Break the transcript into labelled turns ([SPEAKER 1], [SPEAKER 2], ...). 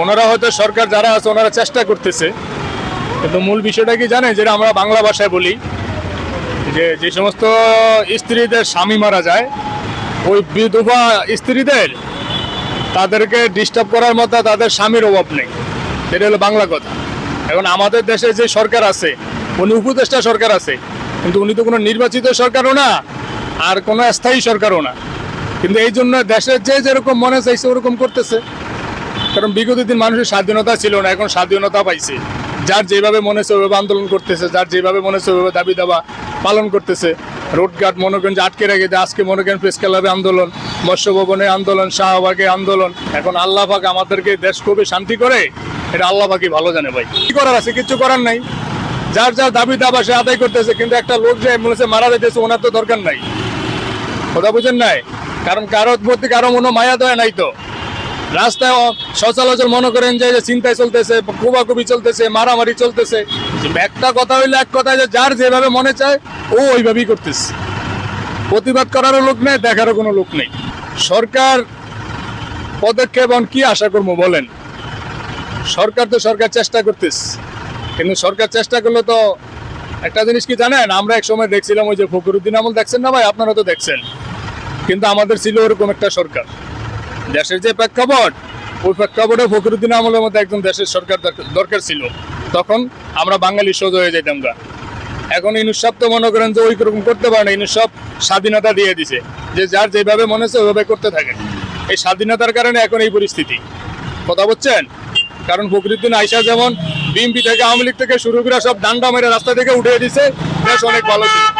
[SPEAKER 1] ওনারা হয়তো সরকার যারা আছে, ওনারা চেষ্টা করতেছে। কিন্তু মূল বিষয়টা কি জানে যেটা আমরা বাংলা ভাষায় বলি, যে যে সমস্ত স্ত্রীদের স্বামী মারা যায়, ওই বিধবা স্ত্রীদের তাদেরকে ডিস্টার্ব করার মতো তাদের স্বামীর অভাব নেই। এটা হলো বাংলা কথা। এখন আমাদের দেশে যে সরকার আছে, উনি উপদেষ্টা সরকার আছে, কিন্তু উনি তো কোনো নির্বাচিত সরকারও না, আর কোনো স্থায়ী সরকারও না। কিন্তু এই জন্য দেশের যে যেরকম মনে চাইছে, ওরকম করতেছে। কারণ বিগত দিন মানুষের স্বাধীনতা ছিল না, এখন স্বাধীনতা পাইছে। যার যেভাবে মনে হচ্ছে ওইভাবে আন্দোলন করতেছে, যার যেভাবে মনে হচ্ছে ওইভাবে দাবি দাবা পালন করতেছে। রোডঘাট মনে করেন যে আটকে রেখে দেয়, আজকে মনে করেন প্রেস ক্লাবে আন্দোলন মৎস্য ভবনে আন্দোলন, শাহবাগে আন্দোলন। এখন আল্লাহ পাক আমাদেরকে দেশ খুবই শান্তি করে? এটা আল্লাহ পাকই ভালো জানে ভাই। কি করার আছে? কিছু করার নাই। যার যার দাবি দাবা সে আদায় করতেছে, কিন্তু একটা লোক যে মনে হচ্ছে মারা যাইতেছে, ওনার তো দরকার নাই। কথা বুঝেন নাই? কারণ কারোর প্রতি কারও মনে মায়া, দয়া নাই তো। রাস্তায় সচরাচর মনে করেন যে চিন্তায় চলতেছে কুবাকুবি চলতেছে, মারামারি চলতেছে, একটা কথা হইলে এক কথা যে যার যেভাবে মনে চায়, ও ওইভাবেই করতেছে। প্রতিবাদ করারও লোক নেই, দেখারও কোনো লোক নেই। সরকার পদক্ষেপ কি আশা করব বলেন? সরকার তো সরকার চেষ্টা করতেছে, কিন্তু সরকার চেষ্টা করলে তো একটা জিনিস কি জানেন? আমরা এক সময় দেখছিলাম ওই যে ফকরুদ্দিন আমল দেখছেন না ভাই? আপনারা তো দেখছেন। কিন্তু আমাদের ছিল ওরকম একটা সরকার। দেশের যে প্রেক্ষাপট, ওই প্রেক্ষাপটে ফখরুদ্দিন আমলের মধ্যে একজন দেশের সরকার দরকার- ছিল। তখন আমরা বাঙালি সোজা হয়ে যেতাম গা। এখন ইনুসব তো মনে করেন যে ওই রকম করতে পারে না। ইনুসব স্বাধীনতা দিয়ে দিছে। যে যার যেভাবে মনে হচ্ছে ওইভাবে করতে থাকে। এই স্বাধীনতার কারণে এখন এই পরিস্থিতি। কথা বলছেন? কারণ ফখরুদ্দিন আইসা যেমন বিএমপি থেকে, আওয়ামী লীগ থেকে শুরু করে সব ডান্ডা মেরে রাস্তা থেকে উঠিয়ে দিছে বেশ অনেক ভালো ছিল।